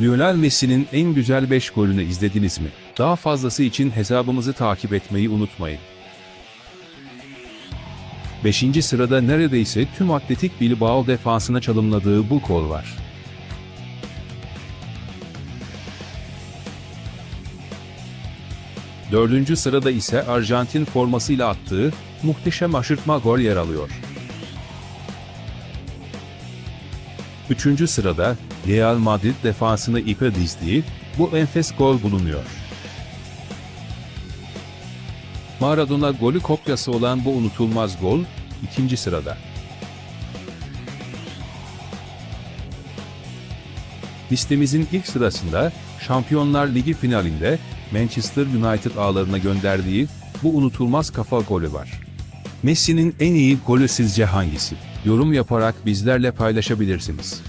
Lionel Messi'nin en güzel 5 golünü izlediniz mi? Daha fazlası için hesabımızı takip etmeyi unutmayın. 5. sırada neredeyse tüm Atletik Bilbao defansına çalımladığı bu gol var. Dördüncü sırada ise Arjantin formasıyla attığı muhteşem aşırtma gol yer alıyor. Üçüncü sırada Real Madrid defansını ipe dizdiği bu enfes gol bulunuyor. Maradona golü kopyası olan bu unutulmaz gol ikinci sırada. Listemizin ilk sırasında Şampiyonlar Ligi finalinde Manchester United ağlarına gönderdiği bu unutulmaz kafa golü var. Messi'nin en iyi golü sizce hangisi? Yorum yaparak bizlerle paylaşabilirsiniz.